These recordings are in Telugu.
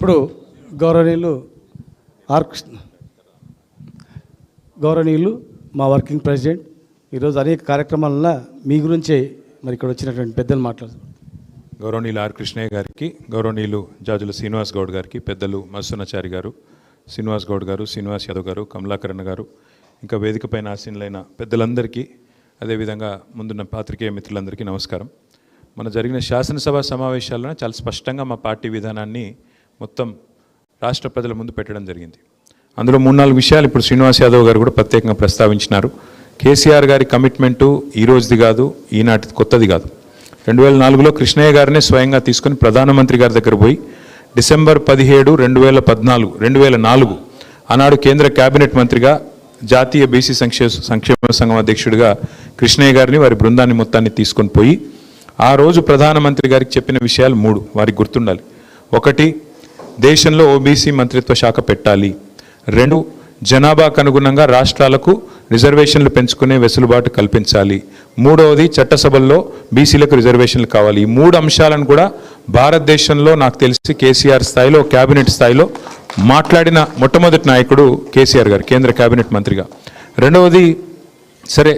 ఇప్పుడు గౌరవనీయులు ఆర్ కృష్ణ గౌరవనీయులు మా వర్కింగ్ ప్రెసిడెంట్. ఈరోజు అనేక కార్యక్రమాల మీ గురించే మరి ఇక్కడ వచ్చినటువంటి పెద్దలు మాట్లాడుతున్నారు గౌరవనీయులు ఆర్ కృష్ణయ్య గారికి గౌరవనీయులు జాజుల శ్రీనివాస్ గౌడ్ గారికి పెద్దలు మత్స్సునాచారి గారు శ్రీనివాస్ గౌడ్ గారు శ్రీనివాస్ యాదవ్ గారు కమలాకరణ్ గారు ఇంకా వేదికపైన ఆసీనులైన పెద్దలందరికీ అదేవిధంగా ముందున్న పాత్రికేయ మిత్రులందరికీ నమస్కారం. మన జరిగిన శాసనసభ సమావేశాల్లో చాలా స్పష్టంగా మా పార్టీ విధానాన్ని మొత్తం రాష్ట్ర ప్రజల ముందు పెట్టడం జరిగింది. అందులో మూడు నాలుగు విషయాలు ఇప్పుడు శ్రీనివాస్ యాదవ్ గారు కూడా ప్రత్యేకంగా ప్రస్తావించినారు. కేసీఆర్ గారి కమిట్మెంటు ఈ రోజుది కాదు ఈనాటి కొత్తది కాదు. రెండు వేల నాలుగులో కృష్ణయ్య గారినే స్వయంగా తీసుకొని ప్రధానమంత్రి గారి దగ్గర పోయి డిసెంబర్ పదిహేడు రెండు వేల పద్నాలుగు రెండు వేల నాలుగు ఆనాడు కేంద్ర కేబినెట్ మంత్రిగా జాతీయ బీసీ సంక్షేమ సంక్షేమ సంఘం అధ్యక్షుడిగా కృష్ణయ్య గారిని వారి బృందాన్ని మొత్తాన్ని తీసుకొని పోయి ఆ రోజు ప్రధానమంత్రి గారికి చెప్పిన విషయాలు మూడు వారికి గుర్తుండాలి. ఒకటి దేశంలో ఓబీసీ మంత్రిత్వ శాఖ పెట్టాలి. రెండు జనాభాకు అనుగుణంగా రాష్ట్రాలకు రిజర్వేషన్లు పెంచుకునే వెసులుబాటు కల్పించాలి. మూడవది చట్టసభల్లో బీసీలకు రిజర్వేషన్లు కావాలి. ఈ మూడు అంశాలను కూడా భారతదేశంలో నాకు తెలిసి కేసీఆర్ స్థాయిలో క్యాబినెట్ స్థాయిలో మాట్లాడిన మొట్టమొదటి నాయకుడు కేసీఆర్ గారు కేంద్ర క్యాబినెట్ మంత్రిగా. రెండవది సరే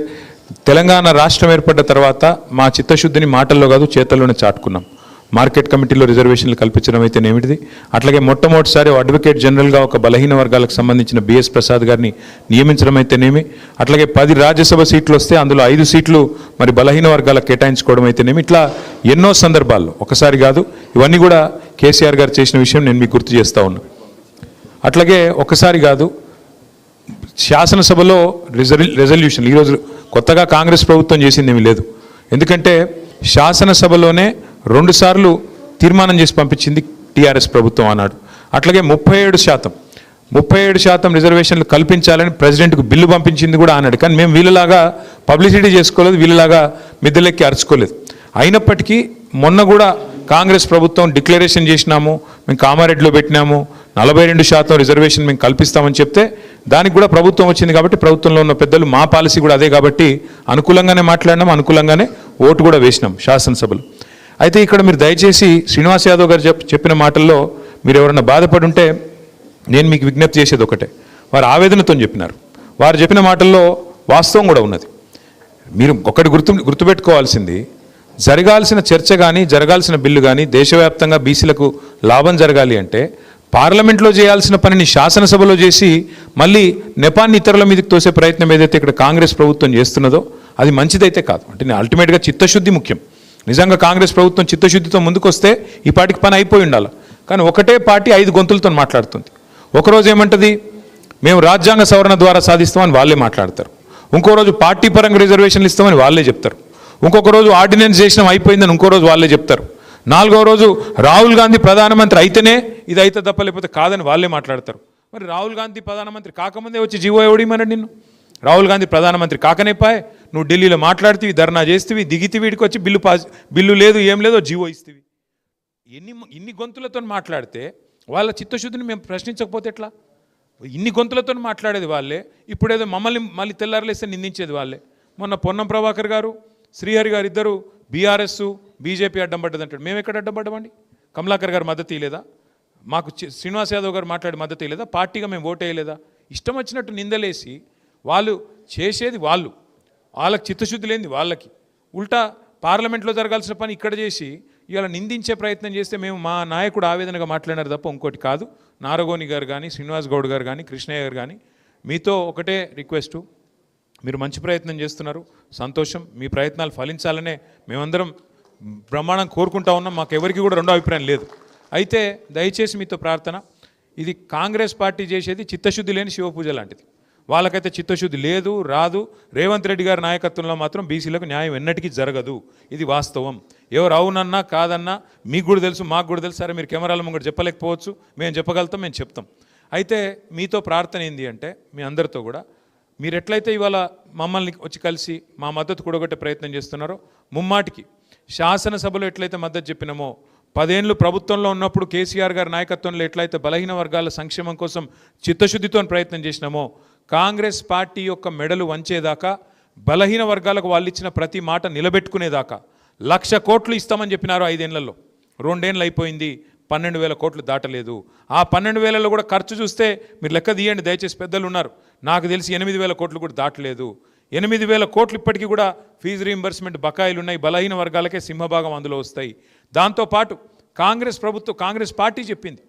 తెలంగాణ రాష్ట్రం ఏర్పడ్డ తర్వాత మా చిత్తశుద్ధిని మాటల్లో కాదు చేతల్లోనే చాటుకున్నాం. మార్కెట్ కమిటీలో రిజర్వేషన్లు కల్పించడం అయితే ఏమిటిది? అట్లాగే మొట్టమొదటిసారి అడ్వకేట్ జనరల్గా ఒక బలహీన వర్గాలకు సంబంధించిన బిఎస్ ప్రసాద్ గారిని నియమించడం అయితేనేమి? అట్లాగే పది రాజ్యసభ సీట్లు వస్తే అందులో ఐదు సీట్లు మరి బలహీన వర్గాలకు కేటాయించుకోవడం అయితేనేమి? ఇట్లా ఎన్నో సందర్భాల్లో ఒకసారి కాదు ఇవన్నీ కూడా కేసీఆర్ గారు చేసిన విషయం నేను మీకు గుర్తు చేస్తా ఉన్నా. అట్లాగే ఒకసారి కాదు శాసనసభలో రిజర్ రెజల్యూషన్ ఈరోజు కొత్తగా కాంగ్రెస్ ప్రభుత్వం చేసింది ఏమీ లేదు. ఎందుకంటే శాసనసభలోనే రెండుసార్లు తీర్మానం చేసి పంపించింది టీఆర్ఎస్ ప్రభుత్వం అన్నాడు అట్లాగే ముప్పై ఏడు శాతం ముప్పై ఏడు శాతం రిజర్వేషన్లు కల్పించాలని ప్రెసిడెంట్కు బిల్లు పంపించింది కూడా అన్నాడు కానీ మేము వీళ్ళలాగా పబ్లిసిటీ చేసుకోలేదు వీళ్ళలాగా మిద్దెలెక్కి అరుచుకోలేదు. అయినప్పటికీ మొన్న కూడా కాంగ్రెస్ ప్రభుత్వం డిక్లరేషన్ చేసినాము మేము కామారెడ్డిలో పెట్టినాము నలభై రెండు శాతం రిజర్వేషన్ మేము కల్పిస్తామని చెప్తే దానికి కూడా ప్రభుత్వం వచ్చింది కాబట్టి ప్రభుత్వంలో ఉన్న పెద్దలు మా పాలసీ కూడా అదే కాబట్టి అనుకూలంగానే మాట్లాడినాం అనుకూలంగానే ఓటు కూడా వేసినాం శాసనసభలో. అయితే ఇక్కడ మీరు దయచేసి శ్రీనివాస్ యాదవ్ గారు చెప్ చెప్పిన మాటల్లో మీరు ఎవరైనా బాధపడి ఉంటే నేను మీకు విజ్ఞప్తి చేసేది ఒకటే. వారు ఆవేదనతో చెప్పినారు. వారు చెప్పిన మాటల్లో వాస్తవం కూడా ఉన్నది. మీరు ఒకటి గుర్తు గుర్తుపెట్టుకోవాల్సింది జరగాల్సిన చర్చ కానీ జరగాల్సిన బిల్లు కానీ దేశవ్యాప్తంగా బీసీలకు లాభం జరగాలి అంటే పార్లమెంట్లో చేయాల్సిన పనిని శాసనసభలో చేసి మళ్ళీ నెపాన్ని ఇతరుల మీదకి తోసే ప్రయత్నం ఏదైతే ఇక్కడ కాంగ్రెస్ ప్రభుత్వం చేస్తున్నదో అది మంచిదైతే కాదు. అంటే అల్టిమేట్గా చిత్తశుద్ధి ముఖ్యం. నిజంగా కాంగ్రెస్ ప్రభుత్వం చిత్తశుద్ధితో ముందుకొస్తే ఈ పాటికి పని అయిపోయి ఉండాలి. కానీ ఒకటే పార్టీ ఐదు గొంతులతో మాట్లాడుతుంది. ఒకరోజు ఏమంటది? మేము రాజ్యాంగ సవరణ ద్వారా సాధిస్తామని వాళ్ళే మాట్లాడతారు. ఇంకో రోజు పార్టీ పరంగా రిజర్వేషన్లు ఇస్తామని వాళ్ళే చెప్తారు. ఇంకొక రోజు ఆర్డినెన్స్ చేసినాం అయిపోయిందని ఇంకో రోజు వాళ్ళే చెప్తారు. నాలుగో రోజు రాహుల్ గాంధీ ప్రధానమంత్రి అయితేనే ఇది అయితే తప్ప లేకపోతే కాదని వాళ్ళే మాట్లాడతారు. మరి రాహుల్ గాంధీ ప్రధానమంత్రి కాకముందే వచ్చి జీవో ఎవడిమన్నాడు నిన్ను? రాహుల్ గాంధీ ప్రధానమంత్రి కాకనే పాయ్. నువ్వు ఢిల్లీలో మాట్లాడుతీవి ధర్నా చేస్తేవి దిగితే వీడికి వచ్చి బిల్లు పాస్ బిల్లు లేదు ఏం లేదో జీవో ఇస్తేవి. ఎన్ని ఇన్ని గొంతులతో మాట్లాడితే వాళ్ళ చిత్తశుద్ధిని మేము ప్రశ్నించకపోతే ఎట్లా? ఇన్ని గొంతులతో మాట్లాడేది వాళ్ళే ఇప్పుడేదో మమ్మల్ని మళ్ళీ తెల్లారలేస్తే నిందించేది వాళ్ళే. మొన్న పొన్నం ప్రభాకర్ గారు శ్రీహరి గారు ఇద్దరు బీఆర్ఎస్ బీజేపీ అడ్డం పడ్డది అంటాడు. మేము ఎక్కడ అడ్డం పడ్డమండి? కమలాకర్ గారు మద్దతు ఇవ్వలేదా మాకు శ్రీనివాస్ యాదవ్ గారు మాట్లాడి మద్దతు ఇవ్వలేదా పార్టీగా మేము ఓటేయలేదా? వేయలేదా ఇష్టం వచ్చినట్టు నిందలేసి వాళ్ళు చేసేది వాళ్ళు. వాళ్ళకి చిత్తశుద్ధి లేనిది వాళ్ళకి. ఉల్టా పార్లమెంట్లో జరగాల్సిన పని ఇక్కడ చేసి ఇవాళ నిందించే ప్రయత్నం చేస్తే మేము మా నాయకుడు ఆవేదనగా మాట్లాడినారు తప్ప ఇంకోటి కాదు. నారగోని గారు కానీ శ్రీనివాస్ గౌడ్ గారు కానీ కృష్ణయ్య గారు కానీ మీతో ఒకటే రిక్వెస్టు. మీరు మంచి ప్రయత్నం చేస్తున్నారు. సంతోషం. మీ ప్రయత్నాలు ఫలించాలనే మేమందరం బ్రహ్మాండం కోరుకుంటా ఉన్నాం. మాకు ఎవరికి కూడా రెండో అభిప్రాయం లేదు. అయితే దయచేసి మీతో ప్రార్థన. ఇది కాంగ్రెస్ పార్టీ చేసేది చిత్తశుద్ధి లేని శివపూజ లాంటిది. వాళ్ళకైతే చిత్తశుద్ధి లేదు రాదు. రేవంత్ రెడ్డి గారి నాయకత్వంలో మాత్రం బీసీలకు న్యాయం ఎన్నటికీ జరగదు. ఇది వాస్తవం. ఎవరు అవునన్నా కాదన్నా మీకు కూడా తెలుసు మాకు కూడా తెలుసు. సరే మీరు కెమెరాల ముంగడు చెప్పలేకపోవచ్చు. మేము చెప్పగలుగుతాం మేము చెప్తాం. అయితే మీతో ప్రార్థన ఏంది అంటే మీ అందరితో కూడా మీరు ఎట్లయితే ఇవాళ మమ్మల్ని వచ్చి కలిసి మా మద్దతు కూడగొట్టే ప్రయత్నం చేస్తున్నారో ముమ్మాటికి శాసనసభలో ఎట్లయితే మద్దతు చెప్పినామో పదేళ్ళు ప్రభుత్వంలో ఉన్నప్పుడు కేసీఆర్ గారి నాయకత్వంలో ఎట్లయితే బలహీన వర్గాల సంక్షేమం కోసం చిత్తశుద్ధితో ప్రయత్నం చేసినామో కాంగ్రెస్ పార్టీ యొక్క మెడలు వంచేదాకా బలహీన వర్గాలకు వాళ్ళు ఇచ్చిన ప్రతి మాట నిలబెట్టుకునేదాకా లక్ష కోట్లు ఇస్తామని చెప్పినారు ఐదేళ్ళలో. రెండేళ్ళు అయిపోయింది పన్నెండు వేల కోట్లు దాటలేదు. ఆ పన్నెండు వేలలో కూడా ఖర్చు చూస్తే మీరు లెక్క తీయండి దయచేసి పెద్దలు ఉన్నారు. నాకు తెలిసి ఎనిమిది వేల కోట్లు కూడా దాటలేదు. ఎనిమిది వేల కోట్లు ఇప్పటికీ కూడా ఫీజు రీంబర్స్మెంట్ బకాయిలు ఉన్నాయి బలహీన వర్గాలకే సింహభాగం అందులో వస్తాయి. దాంతోపాటు కాంగ్రెస్ ప్రభుత్వం కాంగ్రెస్ పార్టీ చెప్పింది.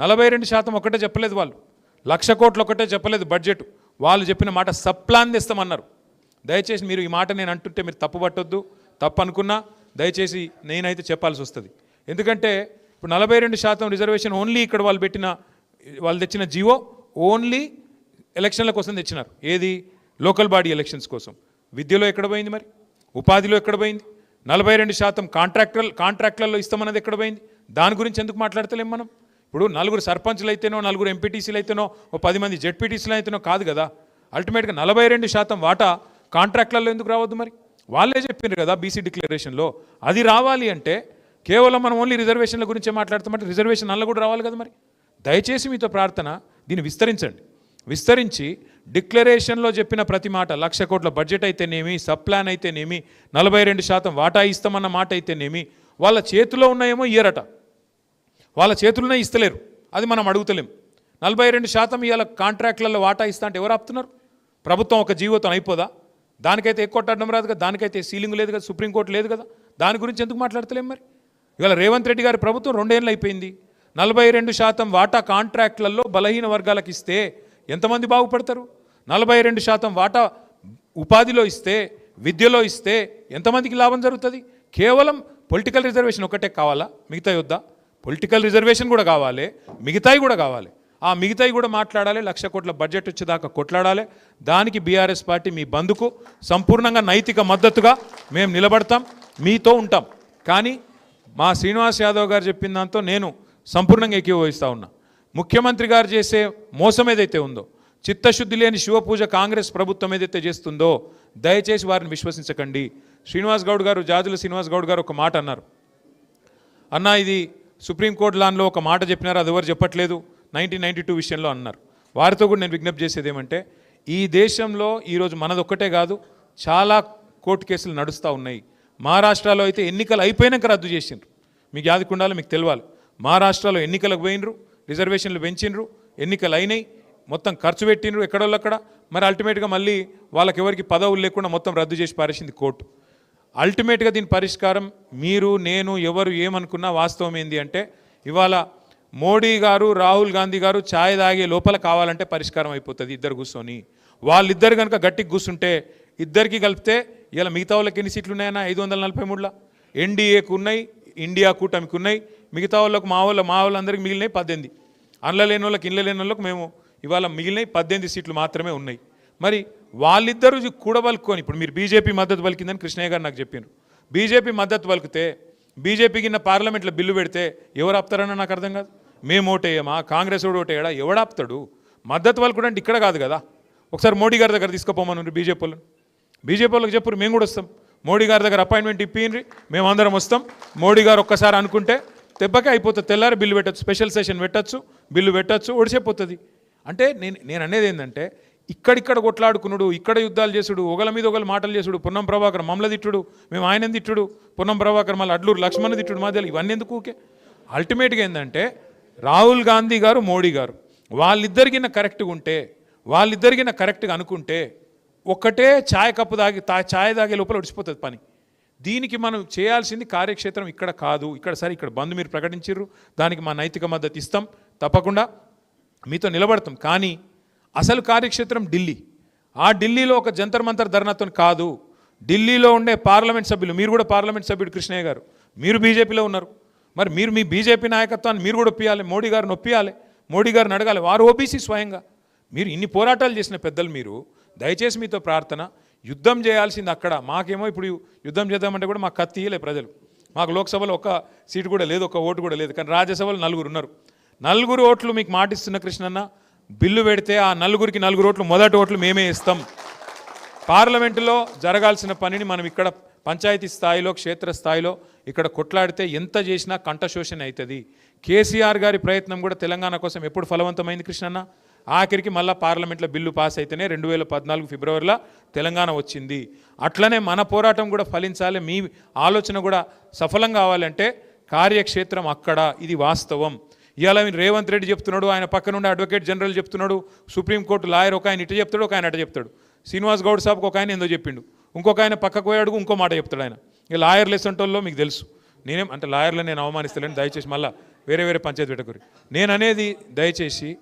నలభై రెండు శాతం ఒకటే చెప్పలేదు వాళ్ళు. లక్ష కోట్లు ఒకటే చెప్పలేదు బడ్జెట్. వాళ్ళు చెప్పిన మాట సప్లాన్ తెస్తామన్నారు దయచేసి మీరు ఈ మాట నేను అంటుంటే మీరు తప్పు పట్టొద్దు తప్పు అనుకున్నా దయచేసి నేనైతే చెప్పాల్సి వస్తుంది. ఎందుకంటే ఇప్పుడు నలభై రెండు శాతం రిజర్వేషన్ ఓన్లీ ఇక్కడ వాళ్ళు పెట్టిన వాళ్ళు తెచ్చిన జియో ఓన్లీ ఎలక్షన్ల కోసం తెచ్చినారు. ఏది? లోకల్ బాడీ ఎలక్షన్స్ కోసం. విద్యలో ఎక్కడ పోయింది మరి? ఉపాధిలో ఎక్కడ పోయింది? నలభై రెండు శాతం కాంట్రాక్టర్ కాంట్రాక్ట్లలో ఇస్తామన్నది ఎక్కడ పోయింది? దాని గురించి ఎందుకు మాట్లాడతలేం మనం? ఇప్పుడు నలుగురు సర్పంచ్లు అయితేనో నలుగురు ఎంపీటీసీలు అయితేనో ఓ పది మంది జెడ్పీటీసీలు అయితేనో కాదు కదా. అల్టిమేట్గా నలభై రెండు శాతం వాటా కాంట్రాక్ట్లలో ఎందుకు రావద్దు మరి? వాళ్ళే చెప్పారు కదా బీసీ డిక్లరేషన్లో అది రావాలి అంటే కేవలం మనం ఓన్లీ రిజర్వేషన్ల గురించే మాట్లాడుతామంటే రిజర్వేషన్ నల్ల కూడా రావాలి కదా మరి? దయచేసి మీతో ప్రార్థన దీన్ని విస్తరించండి. విస్తరించి డిక్లరేషన్లో చెప్పిన ప్రతి మాట లక్ష కోట్ల బడ్జెట్ అయితేనేమి సబ్ ప్లాన్ అయితేనేమి నలభై రెండు శాతం వాటా ఇస్తామన్న మాట అయితేనేమి వాళ్ళ చేతిలో ఉన్నాయేమో ఇయ్యరట వాళ్ళ చేతులనే ఇస్తలేరు. అది మనం అడుగుతలేం. నలభై రెండు శాతం ఇవాళ కాంట్రాక్ట్లలో వాటా ఇస్తా అంటే ఎవరు ఆపుతున్నారు? ప్రభుత్వం ఒక జీవితం అయిపోదా? దానికైతే ఎక్కువ అడ్డం రాదు కదా? దానికైతే సీలింగ్ లేదు కదా? సుప్రీంకోర్టు లేదు కదా? దాని గురించి ఎందుకు మాట్లాడతలేం మరి? ఇవాళ రేవంత్ రెడ్డి గారి ప్రభుత్వం రెండేళ్ళు అయిపోయింది. నలభై రెండు శాతం వాటా కాంట్రాక్ట్లలో బలహీన వర్గాలకు ఇస్తే ఎంతమంది బాగుపడతారు? నలభై రెండు శాతం వాటా ఉపాధిలో ఇస్తే విద్యలో ఇస్తే ఎంతమందికి లాభం జరుగుతుంది? కేవలం పొలిటికల్ రిజర్వేషన్ ఒకటే కావాలా? మిగతా యుద్ధ పొలిటికల్ రిజర్వేషన్ కూడా కావాలి మిగతాయి కూడా కావాలి. ఆ మిగతాయి కూడా మాట్లాడాలి లక్ష కోట్ల బడ్జెట్ వచ్చేదాకా కొట్లాడాలి. దానికి బీఆర్ఎస్ పార్టీ మీ బంధుకు సంపూర్ణంగా నైతిక మద్దతుగా మేము నిలబడతాం మీతో ఉంటాం. కానీ మా శ్రీనివాస్ యాదవ్ గారు చెప్పిన దాంతో నేను సంపూర్ణంగా ఏకీభవిస్తా ఉన్నా. ముఖ్యమంత్రి గారు చేసే మోసం ఏదైతే ఉందో చిత్తశుద్ధి లేని శివపూజ కాంగ్రెస్ ప్రభుత్వం ఏదైతే చేస్తుందో దయచేసి వారిని విశ్వసించకండి. శ్రీనివాస్ గౌడ్ గారు జాజుల శ్రీనివాస్ గౌడ్ గారు ఒక మాట అన్నారు. అన్న ఇది సుప్రీంకోర్టు లాన్లో ఒక మాట చెప్పినారు అది ఎవరు చెప్పట్లేదు. నైన్టీన్ నైన్టీ టూ విషయంలో అన్నారు. వారితో కూడా నేను విజ్ఞప్తి చేసేది ఏమంటే ఈ దేశంలో ఈరోజు మనది ఒక్కటే కాదు చాలా కోర్టు కేసులు నడుస్తూ ఉన్నాయి. మహారాష్ట్రలో అయితే ఎన్నికలు అయిపోయినాక రద్దు చేసిండ్రు. మీకు యాదకుండాలో మీకు తెలియాలి. మహారాష్ట్రలో ఎన్నికలకు పోయినరు రిజర్వేషన్లు పెంచిండ్రు ఎన్నికలు అయినాయి మొత్తం ఖర్చు పెట్టిండ్రు ఎక్కడోళ్ళు అక్కడ మరి అల్టిమేట్గా మళ్ళీ వాళ్ళకి ఎవరికి పదవులు లేకుండా మొత్తం రద్దు చేసి పారేసింది కోర్టు. అల్టిమేట్గా దీని పరిష్కారం మీరు నేను ఎవరు ఏమనుకున్నా వాస్తవం ఏంది అంటే ఇవాళ మోడీ గారు రాహుల్ గాంధీ గారు ఛాయ్ తాగే లోపల కావాలంటే పరిష్కారం అయిపోతుంది ఇద్దరు కూర్చొని. వాళ్ళిద్దరు కనుక గట్టికి కూర్చుంటే ఇద్దరికి కలిపితే ఇలా మిగతా వాళ్ళకి ఎన్ని సీట్లు ఉన్నాయన్నా? ఐదు వందల నలభై మూడులో? ఎన్డీఏకు ఉన్నాయి ఇండియా కూటమికి ఉన్నాయి మిగతా వాళ్ళకు మా వాళ్ళ మా వాళ్ళందరికీ మిగిలినవి పద్దెనిమిది. అండ్ల లేని వాళ్ళకి ఇండ్ల లేని వాళ్ళకి మేము ఇవాళ మిగిలినవి పద్దెనిమిది సీట్లు మాత్రమే ఉన్నాయి. మరి వాళ్ళిద్దరూ కూడబలుకొని ఇప్పుడు మీరు బీజేపీ మద్దతు పలికిందని కృష్ణయ్య గారు నాకు చెప్పారు బీజేపీ మద్దతు పలికితే బీజేపీ కింద పార్లమెంట్లో బిల్లు పెడితే ఎవరు ఆపుతారన్న నాకు అర్థం కాదు. మేము ఓటేయమా? కాంగ్రెస్ వాడు ఓటేయడా? ఎవడాపుతాడు మద్దతు పలుకుడు అంటే ఇక్కడ కాదు కదా. ఒకసారి మోడీ గారి దగ్గర తీసుకుపోమని బీజేపీ వాళ్ళని. బీజేపీ వాళ్ళకి చెప్పరు మేము కూడా వస్తాం. మోడీ గారి దగ్గర అపాయింట్మెంట్ ఇప్పిండ్రి మేము అందరం వస్తాం. మోడీ గారు ఒక్కసారి అనుకుంటే దెబ్బకే అయిపోతుంది. తెల్లారి బిల్లు పెట్టచ్చు స్పెషల్ సెషన్ పెట్టచ్చు బిల్లు పెట్టచ్చు ఒడిసిపోతుంది అంటే నేను నేను అనేది ఏంటంటే ఇక్కడిక్కడ కొట్లాడుకునుడు ఇక్కడ యుద్ధాలు చేసుడు ఒకల మీద ఒకరు మాటలు చేసుడు పున్నం ప్రభాకర్ మమ్మల తిట్టుడు మేము ఆయన తిట్టుడు పున్నం ప్రభాకర్ మళ్ళీ అడ్లూరు లక్ష్మణ్ తిట్టుడు మధ్యలో ఇవన్నీ ఎందుకు ఊకే? అల్టిమేట్గా ఏంటంటే రాహుల్ గాంధీ గారు మోడీ గారు వాళ్ళిద్దరికిన కరెక్ట్గా ఉంటే వాళ్ళిద్దరికిన కరెక్ట్గా అనుకుంటే ఒక్కటే ఛాయ్ కప్పు తాగి తా ఛాయ్ తాగే లోపల ఒడిచిపోతుంది పని. దీనికి మనం చేయాల్సింది కార్యక్షేత్రం ఇక్కడ కాదు ఇక్కడ సరే ఇక్కడ బంద్ మీరు ప్రకటించారు దానికి మా నైతిక మద్దతు ఇస్తాం తప్పకుండా మీతో నిలబడతాం. కానీ అసలు కార్యక్షేత్రం ఢిల్లీ. ఆ ఢిల్లీలో ఒక జంతర్ మంతర్ ధర్నాతో కాదు ఢిల్లీలో ఉండే పార్లమెంట్ సభ్యులు మీరు కూడా పార్లమెంట్ సభ్యుడు కృష్ణయ్య గారు. మీరు బీజేపీలో ఉన్నారు. మరి మీరు మీ బీజేపీ నాయకత్వాన్ని మీరు కూడా ఒప్పియాలి మోడీ గారిని ఒప్పియాలి మోడీ గారిని అడగాలి. వారు ఓబీసీ స్వయంగా. మీరు ఇన్ని పోరాటాలు చేసిన పెద్దలు మీరు దయచేసి మీతో ప్రార్థన. యుద్ధం చేయాల్సింది అక్కడ. మాకేమో ఇప్పుడు యుద్ధం చేద్దామంటే కూడా మాకు కత్తి ఇయ్యలే ప్రజలు. మాకు లోక్సభలో ఒక సీటు కూడా లేదు ఒక ఓటు కూడా లేదు. కానీ రాజ్యసభలో నలుగురు ఉన్నారు. నలుగురు ఓట్లు మీకు మాటిస్తున్న కృష్ణన్న బిల్లు పెడితే ఆ నలుగురికి నలుగురు ఓట్లు మొదటి ఓట్లు మేమే ఇస్తాం. పార్లమెంటులో జరగాల్సిన పనిని మనం ఇక్కడ పంచాయతీ స్థాయిలో క్షేత్ర స్థాయిలో ఇక్కడ కొట్లాడితే ఎంత చేసినా కంఠశోషణ అవుతుంది. కేసీఆర్ గారి ప్రయత్నం కూడా తెలంగాణ కోసం ఎప్పుడు ఫలవంతమైంది కృష్ణన్న? ఆఖరికి మళ్ళీ పార్లమెంట్లో బిల్లు పాస్ అయితేనే రెండు వేల పద్నాలుగు ఫిబ్రవరిలో తెలంగాణ వచ్చింది. అట్లనే మన పోరాటం కూడా ఫలించాలి మీ ఆలోచన కూడా సఫలం కావాలంటే కార్యక్షేత్రం అక్కడ ఇది వాస్తవం. ఇవాళ రేవంత్ రెడ్డి చెప్తున్నాడు ఆయన పక్కనుండి అడ్వకేట్ జనరల్ చెప్తున్నాడు సుప్రీంకోర్టు లాయర్ ఒక ఆయన ఇటు చెప్తాడు ఒక ఆయన అట చెప్తాడు. శ్రీనివాస్ గౌడ్ సాబ్కి ఒక ఆయన ఏందో చెప్పిండు. ఇంకొక ఆయన పక్కకు పోయాడు ఇంకో మాట చెప్తాడు ఆయన. ఇక లాయర్లు ఎసంటోల్లో మీకు తెలుసు. నేనేం అంటే లాయర్లు నేను అవమానిస్తలేను దయచేసి మళ్ళీ వేరే వేరే పంచాయతీ పెట్టకూరి. నేను అనేది దయచేసి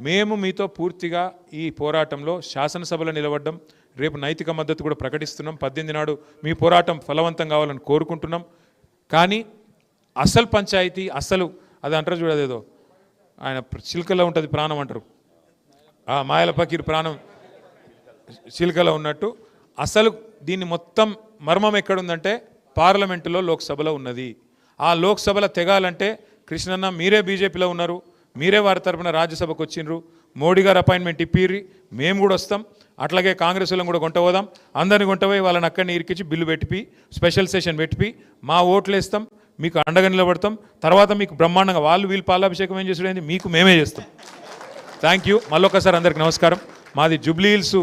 మేము మీతో పూర్తిగా ఈ పోరాటంలో శాసనసభలో నిలబడ్డం రేపు నైతిక మద్దతు కూడా ప్రకటిస్తున్నాం. పద్దెనిమిది నాడు మీ పోరాటం ఫలవంతం కావాలని కోరుకుంటున్నాం. కానీ అసలు పంచాయతీ అసలు అది అంటారు చూడదేదో ఆయన చిలుకలో ఉంటుంది ప్రాణం అంటారు. ఆ మాయల పకీర్ ప్రాణం చిలుకలో ఉన్నట్టు అసలు దీన్ని మొత్తం మర్మం ఎక్కడుందంటే పార్లమెంటులో లోక్సభలో ఉన్నది. ఆ లోక్సభలో తెగాలంటే కృష్ణన్న మీరే బీజేపీలో ఉన్నారు మీరే వారి తరపున రాజ్యసభకు వచ్చిండ్రు మోడీ గారు అపాయింట్మెంట్ ఇప్పిర్రి మేము కూడా వస్తాం అట్లాగే కాంగ్రెస్ వాళ్ళని కూడా కొంట పోదాం అందరిని కొంటపోయి వాళ్ళని అక్కడిని ఇరికించి బిల్లు పెట్టిపి స్పెషల్ సెషన్ పెట్టిపి మా ఓట్లు వేస్తాం మీకు అండగా నిలబడతాం. తర్వాత మీకు బ్రహ్మాండంగా వాళ్ళు వీళ్ళు పాలాభిషేకం ఏం చేసాడు మీకు మేమే చేస్తాం. థ్యాంక్ యూ మళ్ళొకసారి అందరికి నమస్కారం. మాది జూబ్లీ హిల్స్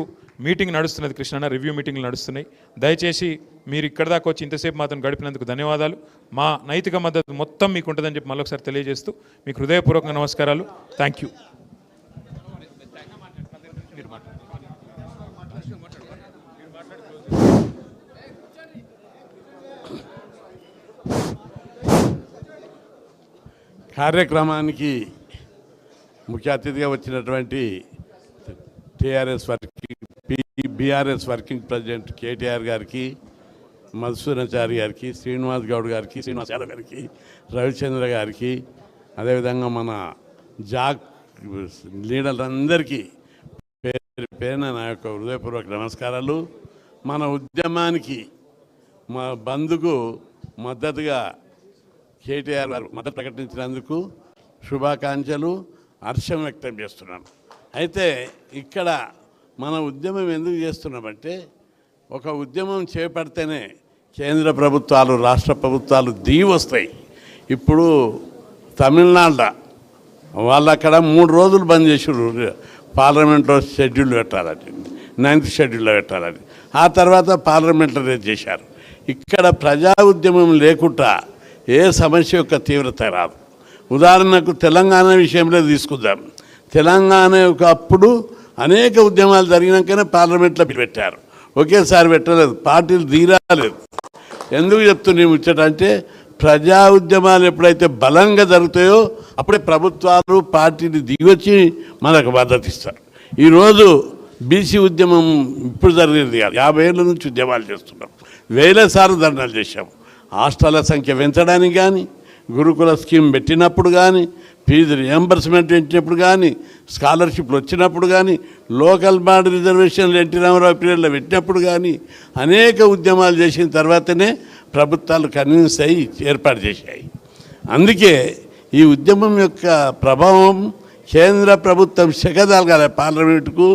మీటింగ్ నడుస్తున్నది కృష్ణన్న రివ్యూ మీటింగ్లు నడుస్తున్నాయి. దయచేసి మీరు ఇక్కడ దాకా వచ్చి ఇంతసేపు మాత్రం గడిపినందుకు ధన్యవాదాలు. మా నైతిక మద్దతు మొత్తం మీకు ఉంటుందని చెప్పి మళ్ళొకసారి తెలియజేస్తూ మీకు హృదయపూర్వక నమస్కారాలు. థ్యాంక్ యూ కార్యక్రమానికి ముఖ్య అతిథిగా వచ్చినటువంటి TRS working P BRS working president KTR గారికి మధుసూదనాచారి గారికి శ్రీనివాస్ గౌడ్ గారికి శ్రీనివాస్ యాదవ్ గారికి రవిచంద్ర గారికి అదేవిధంగా మన జాక్ లీడర్లందరికీ పేరు పేరున నా యొక్క హృదయపూర్వక నమస్కారాలు. మన ఉద్యమానికి మా బంధుకు మద్దతుగా కేటీఆర్ గారు మద్దతు ప్రకటించినందుకు శుభాకాంక్షలు హర్షం వ్యక్తం చేస్తున్నాను. అయితే ఇక్కడ మన ఉద్యమం ఎందుకు చేస్తున్నామంటే ఒక ఉద్యమం చేపడితేనే కేంద్ర ప్రభుత్వాలు రాష్ట్ర ప్రభుత్వాలు దిగి వస్తాయి. ఇప్పుడు తమిళనాడు వాళ్ళు అక్కడ మూడు రోజులు బంద్ చేసారు పార్లమెంట్లో షెడ్యూల్ పెట్టాలని నైన్త్ షెడ్యూల్లో పెట్టాలని. ఆ తర్వాత పార్లమెంట్లో చేశారు. ఇక్కడ ప్రజా ఉద్యమం లేకుండా ఏ సమస్య యొక్క తీవ్రత రాదు. ఉదాహరణకు తెలంగాణ విషయంలో తీసుకుందాం. తెలంగాణ యొక్క అప్పుడు అనేక ఉద్యమాలు జరిగినాకనే పార్లమెంట్లో పెట్టారు ఒకేసారి పెట్టలేదు పార్టీలు తీరాలేదు. ఎందుకు చెప్తున్నా ముచ్చట అంటే ప్రజా ఉద్యమాలు ఎప్పుడైతే బలంగా జరుగుతాయో అప్పుడే ప్రభుత్వాలు పార్టీని దిగొచ్చి మనకు మద్దతు ఇస్తారు. ఈరోజు బీసీ ఉద్యమం ఇప్పుడు జరిగేది కాదు యాభై ఏళ్ళ నుంచి ఉద్యమాలు చేస్తున్నాం. వేల సార్లు ధర్నాలు చేశాము హాస్టళ్ళ సంఖ్య పెంచడానికి కానీ గురుకుల స్కీమ్ పెట్టినప్పుడు కానీ ఫీజు రియంబర్స్మెంట్ పెట్టినప్పుడు కానీ స్కాలర్షిప్లు వచ్చినప్పుడు కానీ లోకల్ బాండ్ రిజర్వేషన్లు ఎన్టీ రామారావు పీరియడ్లో పెట్టినప్పుడు కానీ అనేక ఉద్యమాలు చేసిన తర్వాతనే ప్రభుత్వాలు కన్విన్స్ అయ్యి ఏర్పాటు చేశాయి. అందుకే ఈ ఉద్యమం యొక్క ప్రభావం కేంద్ర ప్రభుత్వం శకదాలగాలి పార్లమెంటుకు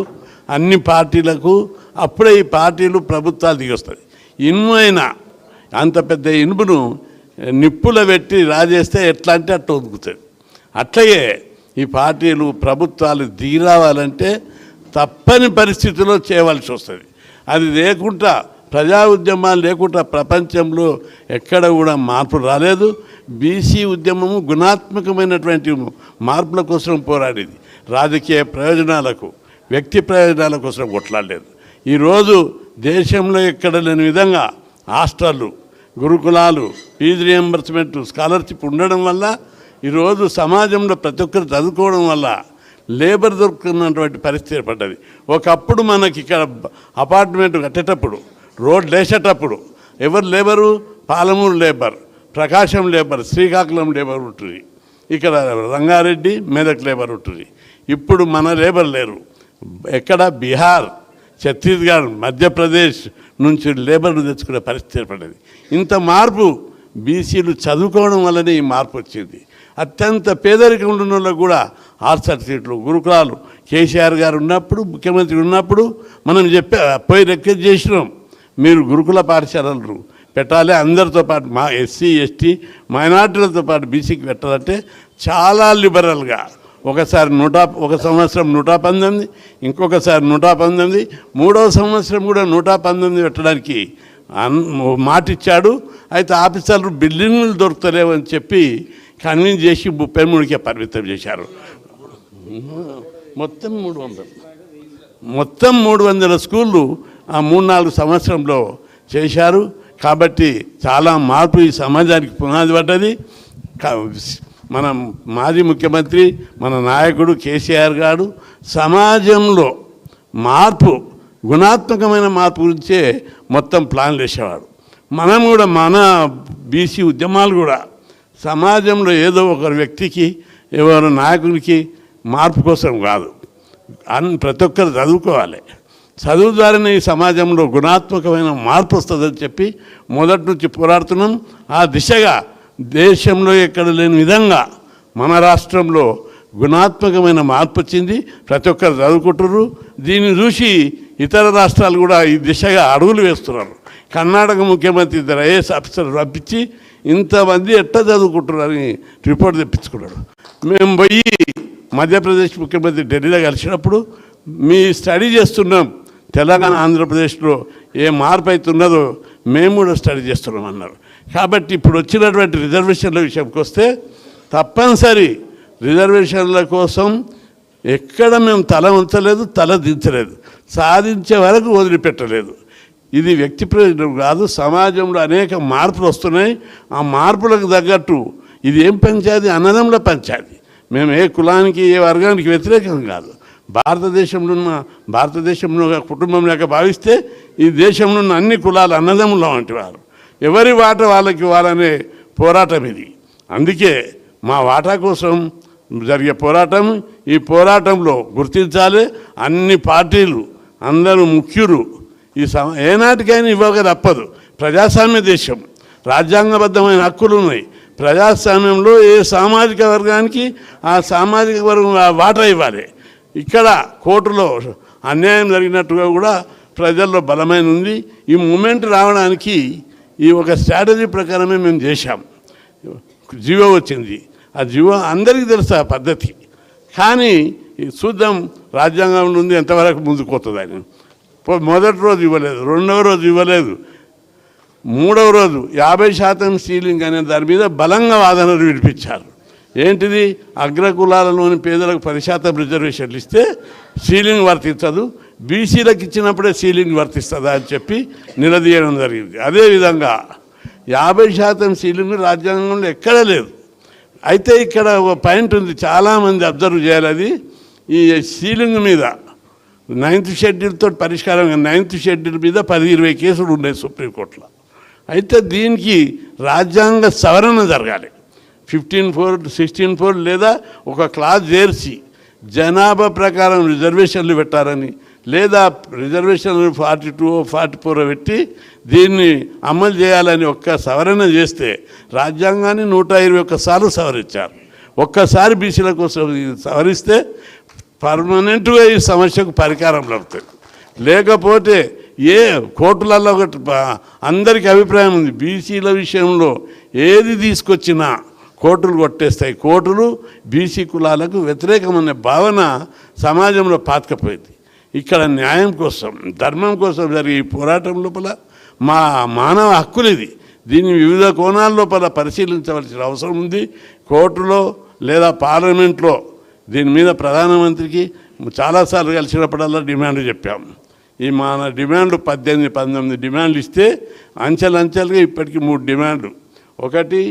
అన్ని పార్టీలకు అప్పుడే ఈ పార్టీలు ప్రభుత్వాలు దిగొస్తాయి. ఇనుము అంత పెద్ద ఇనుమును నిప్పుల పెట్టి రాజేస్తే ఎట్లా అంటే అట్లా ఉదుకుతుంది అట్లాగే ఈ పార్టీలు ప్రభుత్వాలు దీరావాలంటే తప్పని పరిస్థితిలో చేయవలసి వస్తుంది. అది లేకుండా ప్రజా ఉద్యమాలు లేకుండా ప్రపంచంలో ఎక్కడ కూడా మార్పు రాలేదు. బీసీ ఉద్యమము గుణాత్మకమైనటువంటి మార్పుల కోసం పోరాడేది. రాజకీయ ప్రయోజనాలకు వ్యక్తి ప్రయోజనాల కోసం కొట్లాడలేదు. ఈరోజు దేశంలో ఎక్కడ లేని విధంగా హాస్టళ్ళు గురుకులాలు ఫీజు రియంబర్స్మెంట్ స్కాలర్షిప్ ఉండడం వల్ల ఈరోజు సమాజంలో ప్రతి ఒక్కరు చదువుకోవడం వల్ల లేబర్ దొరుకుతున్నటువంటి పరిస్థితి ఏర్పడ్డది. ఒకప్పుడు మనకి ఇక్కడ అపార్ట్మెంట్ కట్టేటప్పుడు రోడ్లు వేసేటప్పుడు ఎవరు labour? Palamuru labour Prakasam labour Srikakulam labour ఉంటుంది. ఇక్కడ రంగారెడ్డి మెదక్ లేబర్ ఉంటుంది. ఇప్పుడు మన లేబర్ లేరు. ఎక్కడ? బీహార్ ఛత్తీస్గఢ్ మధ్యప్రదేశ్ నుంచి లేబర్ను తెచ్చుకునే పరిస్థితి ఏర్పడింది ఇంత మార్పు బీసీలు చదువుకోవడం వల్లనే ఈ మార్పు వచ్చింది. అత్యంత పేదరికం ఉన్న వాళ్ళకు కూడా ఆర్ సీట్లు గురుకులాలు. కేసీఆర్ గారు ఉన్నప్పుడు ముఖ్యమంత్రి ఉన్నప్పుడు మనం చెప్పే పోయి రిక్వెస్ట్ చేసినాం. మీరు గురుకుల పాఠశాలలు పెట్టాలి. అందరితో పాటు మా ఎస్సీ ఎస్టీ మైనార్టీలతో పాటు బీసీకి పెట్టాలంటే చాలా లిబరల్గా ఒకసారి నూట ఒక సంవత్సరం నూట పంతొమ్మిది ఇంకొకసారి నూట పంతొమ్మిది మూడవ సంవత్సరం కూడా నూట పంతొమ్మిది పెట్టడానికి మాటిచ్చాడు. మాట ఇచ్చాడు అయితే ఆఫీసర్లు బిల్డింగ్లు దొరుకుతలేవు అని చెప్పి కన్విన్స్ చేసి ముప్పై మూడుకే పరిమితం చేశారు. మొత్తం మూడు వందలు. మొత్తం మూడు వందల స్కూళ్ళు ఆ మూడు నాలుగు సంవత్సరంలో చేశారు. కాబట్టి చాలా మార్పు ఈ సమాజానికి పునాది పడ్డది. కా- మన మాజీ ముఖ్యమంత్రి మన నాయకుడు కేసీఆర్ గారు సమాజంలో మార్పు గుణాత్మకమైన మార్పు గురించే మొత్తం ప్లాన్లు వేసేవాడు మనం కూడా మన బీసీ ఉద్యమాలు కూడా సమాజంలో ఏదో ఒక వ్యక్తికి ఎవరు నాయకునికి మార్పు కోసం కాదు. అన్ ప్రతి ఒక్కరు చదువుకోవాలి. చదువు ద్వారానే ఈ సమాజంలో గుణాత్మకమైన మార్పు వస్తుందని చెప్పి మొదటి నుంచి పోరాడుతున్నాం. ఆ దిశగా దేశంలో ఎక్కడ లేని విధంగా మన రాష్ట్రంలో గుణాత్మకమైన మార్పు వచ్చింది. ప్రతి ఒక్కరు చదువుకుంటున్నారు దీన్ని చూసి ఇతర రాష్ట్రాలు కూడా ఈ దిశగా అడుగులు వేస్తున్నారు. కర్ణాటక ముఖ్యమంత్రి ఇద్దరు ఐఏఎస్ ఆఫీసర్ పంపించి ఇంతమంది ఎట్లా చదువుకుంటున్నారని రిపోర్ట్ తెప్పించుకున్నాడు మేము పోయి మధ్యప్రదేశ్ ముఖ్యమంత్రి ఢిల్లీలో కలిసినప్పుడు మీ స్టడీ చేస్తున్నాం. తెలంగాణ ఆంధ్రప్రదేశ్లో ఏ మార్పు అయితే ఉన్నదో మేము కూడా స్టడీ చేస్తున్నాం అన్నారు కాబట్టి ఇప్పుడు వచ్చినటువంటి రిజర్వేషన్ల విషయంకి వస్తే తప్పనిసరి రిజర్వేషన్ల కోసం ఎక్కడ మేము తల ఉంచలేదు తల దించలేదు. సాధించే వరకు వదిలిపెట్టలేదు. ఇది వ్యక్తి ప్రయోజనం కాదు సమాజంలో అనేక మార్పులు వస్తున్నాయి. ఆ మార్పులకు తగ్గట్టు ఇది ఏం పంచాది అన్నదంలో పంచాది మేము ఏ కులానికి ఏ వర్గానికి వ్యతిరేకం కాదు. భారతదేశంలో ఉన్న భారతదేశంలో ఒక కుటుంబం లేక భావిస్తే ఈ దేశంలో ఉన్న అన్ని కులాలు అన్నదమ్ములు వంటి వారు. ఎవరి వాట వాళ్ళకి వాళ్ళనే పోరాటం ఇది. అందుకే మా వాటా కోసం జరిగే పోరాటం ఈ పోరాటంలో గుర్తించాలి. అన్ని పార్టీలు అందరూ ముఖ్యులు. ఈ సమ ఏనాటికైనా ఇవ్వక తప్పదు. ప్రజాస్వామ్య దేశం. రాజ్యాంగబద్ధమైన హక్కులు ఉన్నాయి ప్రజాస్వామ్యంలో ఏ సామాజిక వర్గానికి ఆ సామాజిక వర్గం ఆ వాటా ఇవ్వాలి. ఇక్కడ కోర్టులో అన్యాయం జరిగినట్టుగా కూడా ప్రజల్లో బలమైన ఉంది ఈ మూమెంట్ రావడానికి ఈ ఒక స్ట్రాటజీ ప్రకారమే మేము చేశాం. జీవో వచ్చింది. ఆ జీవో అందరికీ తెలుసు ఆ పద్ధతి. కానీ ఈ చూద్దాం రాజ్యాంగం నుండి ఎంతవరకు ముందుకొస్తుందని మొదటి రోజు ఇవ్వలేదు రెండవ రోజు ఇవ్వలేదు మూడవ రోజు యాభై శాతం సీలింగ్ అనే దాని మీద బలంగా వాదనలు విడిపించారు ఏంటిది? అగ్రకులాలలోని పేదలకు పది శాతం రిజర్వేషన్లు ఇస్తే సీలింగ్ వర్తించదు. బీసీలకు ఇచ్చినప్పుడే సీలింగ్ వర్తిస్తుందా అని చెప్పి నిలదీయడం జరిగింది. అదేవిధంగా యాభై శాతం సీలింగ్ రాజ్యాంగంలో ఎక్కడా లేదు. అయితే ఇక్కడ ఒక పాయింట్ ఉంది. చాలామంది అబ్జర్వ్ చేయాలి అది. ఈ సీలింగ్ మీద నైన్త్ షెడ్యూల్తో పరిష్కారం నైన్త్ షెడ్యూల్ మీద పది ఇరవై కేసులు ఉన్నాయి సుప్రీంకోర్టులో. అయితే దీనికి రాజ్యాంగ సవరణ జరగాలి. ఫిఫ్టీన్ ఫోర్ సిక్స్టీన్ ఫోర్ లేదా ఒక క్లాస్ చేర్చి జనాభా ప్రకారం రిజర్వేషన్లు పెట్టారని లేదా రిజర్వేషన్లు ఫార్టీ టూ ఫార్టీ ఫోర్ పెట్టి దీన్ని అమలు చేయాలని ఒక్క సవరణ చేస్తే రాజ్యాంగాన్ని నూట ఇరవై ఒక్కసార్లు సవరించారు. ఒక్కసారి బీసీల కోసం సవరిస్తే పర్మనెంట్గా ఈ సమస్యకు పరికారం లభిస్తుంది. లేకపోతే ఏ కోర్టులలో ఒకటి అందరికీ అభిప్రాయం ఉంది. బీసీల విషయంలో ఏది తీసుకొచ్చినా కోర్టులు కొట్టేస్తాయి. కోర్టులు బీసీ కులాలకు వ్యతిరేకమనే భావన సమాజంలో పాతకపోయింది. ఇక్కడ న్యాయం కోసం ధర్మం కోసం జరిగే ఈ పోరాటం లోపల మా మానవ హక్కులు ఇది. దీన్ని వివిధ కోణాల లోపల పరిశీలించవలసిన అవసరం ఉంది. కోర్టులో లేదా పార్లమెంట్లో దీని మీద ప్రధానమంత్రికి చాలాసార్లు కలిసినప్పుడల్లా డిమాండ్ చెప్పాం. ఈ మన డిమాండ్లు పద్దెనిమిది పంతొమ్మిది డిమాండ్లు ఇస్తే అంచెలంచెలుగా ఇప్పటికీ మూడు డిమాండ్లు. ఒకటి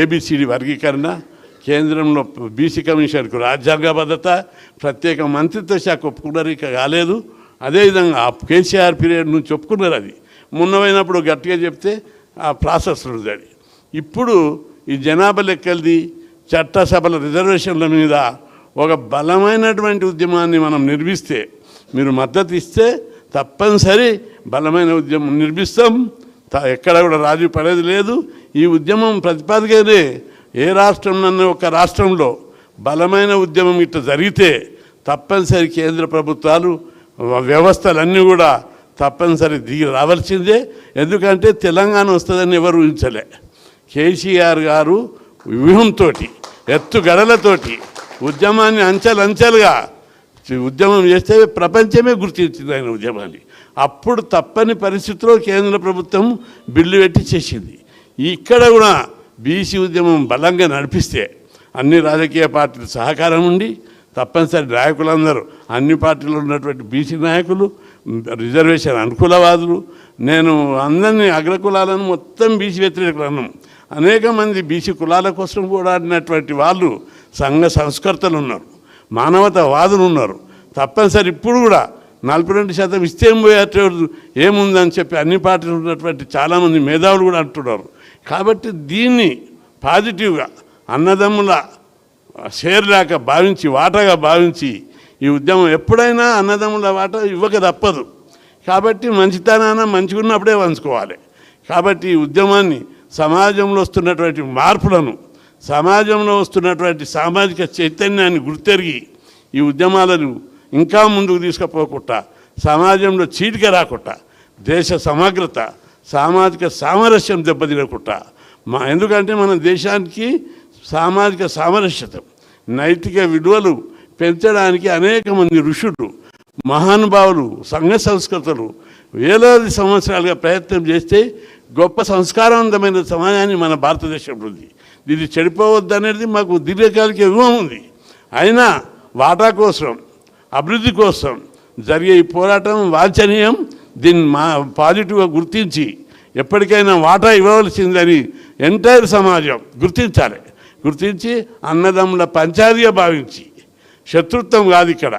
ఏబిసిడి వర్గీకరణ కేంద్రంలో బీసీ కమిషన్కు రాజ్యాంగ భద్రత ప్రత్యేక మంత్రిత్వ శాఖ పునరిక కాలేదు. అదేవిధంగా ఆ కేసీఆర్ పీరియడ్ నుంచి ఒప్పుకున్నారు అది. మొన్నమైనప్పుడు గట్టిగా చెప్తే ఆ ప్రాసెస్ ఉంది ఇప్పుడు ఈ జనాభా లెక్కలది చట్టసభల రిజర్వేషన్ల మీద ఒక బలమైనటువంటి ఉద్యమాన్ని మనం నిర్మిస్తే మీరు మద్దతు ఇస్తే తప్పనిసరి బలమైన ఉద్యమం నిర్మిస్తాం. ఎక్కడ కూడా రాజీ పడేది లేదు. ఈ ఉద్యమం ప్రతిపాదికనే ఏ రాష్ట్రంలోనే ఒక రాష్ట్రంలో బలమైన ఉద్యమం ఇట్లా జరిగితే తప్పనిసరి కేంద్ర ప్రభుత్వాలు వ్యవస్థలన్నీ కూడా తప్పనిసరి దిగి రావాల్సిందే. ఎందుకంటే తెలంగాణ వస్తుందని ఎవరు ఊహించలే. కేసీఆర్ గారు వ్యూహంతో ఎత్తుగడలతోటి ఉద్యమాన్ని అంచెలంచెలుగా ఉద్యమం చేస్తే ప్రపంచమే గుర్తించింది ఆయన ఉద్యమాన్ని. అప్పుడు తప్పని పరిస్థితిలో కేంద్ర ప్రభుత్వం బిల్లు పెట్టి చేసింది. ఇక్కడ కూడా బీసీ ఉద్యమం బలంగా నడిపిస్తే అన్ని రాజకీయ పార్టీల సహకారం ఉండి తప్పనిసరి నాయకులందరూ అన్ని పార్టీలు ఉన్నటువంటి బీసీ నాయకులు రిజర్వేషన్ అనుకూలవాదులు నేను అందరినీ అగ్రకులాలను మొత్తం బీసీ వ్యతిరేకులు అన్నాం అనేక మంది బీసీ కులాల కోసం పోరాడినటువంటి వాళ్ళు సంఘ సంస్కర్తలు ఉన్నారు మానవతావాదులు ఉన్నారు. తప్పనిసరి ఇప్పుడు కూడా నలభై రెండు శాతం ఇస్తే ఏం పోయేటప్పుడు ఏముందని చెప్పి అన్ని పార్టీలు ఉన్నటువంటి చాలామంది మేధావులు కూడా అంటున్నారు. కాబట్టి దీన్ని పాజిటివ్గా అన్నదమ్ముల షేర్ లేక భావించి వాటగా భావించి ఈ ఉద్యమం ఎప్పుడైనా అన్నదమ్ముల వాట ఇవ్వక తప్పదు. కాబట్టి మంచితనాన మంచిగా ఉన్నప్పుడే పంచుకోవాలి. కాబట్టి ఈ ఉద్యమాన్ని సమాజంలో వస్తున్నటువంటి మార్పులను సమాజంలో వస్తున్నటువంటి సామాజిక చైతన్యాన్ని గుర్తెరిగి ఈ ఉద్యమాలను ఇంకా ముందుకు తీసుకుపోకుండా సమాజంలో చీటిక రాకుండా దేశ సమగ్రత సామాజిక సామరస్యం దెబ్బతినకుండా. మా ఎందుకంటే మన దేశానికి సామాజిక సామరస్యత నైతిక విలువలు పెంచడానికి అనేక మంది ఋషులు మహానుభావులు సంఘ సంస్కృతులు వేలాది సంవత్సరాలుగా ప్రయత్నం చేస్తే గొప్ప సంస్కారవంతమైన సమాజాన్ని మన భారతదేశంలో ఉంది. ఇది చెడిపోవద్దు అనేది మాకు దీర్ఘకాలిక వ్యూహం ఉంది. అయినా వాటా కోసం అభివృద్ధి కోసం జరిగే ఈ పోరాటం వాంఛనీయం. దీన్ని మా పాజిటివ్గా గుర్తించి ఎప్పటికైనా వాటా ఇవ్వవలసిందని ఎంటైర్ సమాజం గుర్తించాలి. గుర్తించి అన్నదమ్ముల పంచాదిగా భావించి. శత్రుత్వం కాదు ఇక్కడ.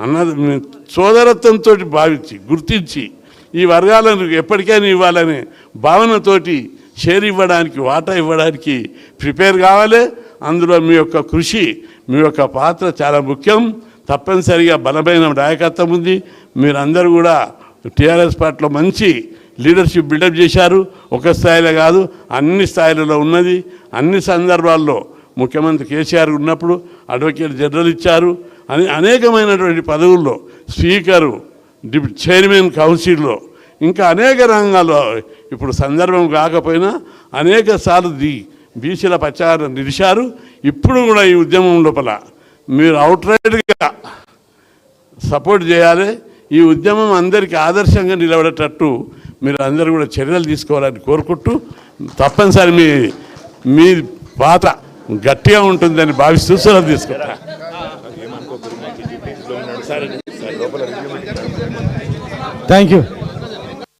అన్న సోదరత్వంతో భావించి గుర్తించి ఈ వర్గాలను ఎప్పటికైనా ఇవ్వాలనే భావనతోటి షేర్ ఇవ్వడానికి వాటా ఇవ్వడానికి ప్రిపేర్ కావాలి. అందులో మీ యొక్క కృషి మీ యొక్క పాత్ర చాలా ముఖ్యం. తప్పనిసరిగా బలమైన నాయకత్వం ఉంది. మీరందరూ కూడా టీఆర్ఎస్ పార్టీలో మంచి లీడర్షిప్ బిల్డప్ చేశారు. ఒక స్థాయిలో కాదు అన్ని స్థాయిలలో ఉన్నది. అన్ని సందర్భాల్లో ముఖ్యమంత్రి కేసీఆర్ ఉన్నప్పుడు అడ్వకేట్ జనరల్ ఇచ్చారు. అని అనేకమైనటువంటి పదవుల్లో స్పీకరు డిప్ చైర్మన్ కౌన్సిల్లో ఇంకా అనేక రంగాల్లో ఇప్పుడు సందర్భం కాకపోయినా అనేక సార్లు ది బీసీల ప్రచారం నిలిచారు. ఇప్పుడు కూడా ఈ ఉద్యమం లోపల మీరు అవుట్రైట్గా సపోర్ట్ చేయాలి. ఈ ఉద్యమం అందరికీ ఆదర్శంగా నిలబడేటట్టు మీరు అందరూ కూడా చర్యలు తీసుకోవాలని కోరుకుంటూ తప్పనిసరి మీ మీ పాత గట్టిగా ఉంటుందని భావిస్తూ సెలవు తీసుకుంటా. Thank you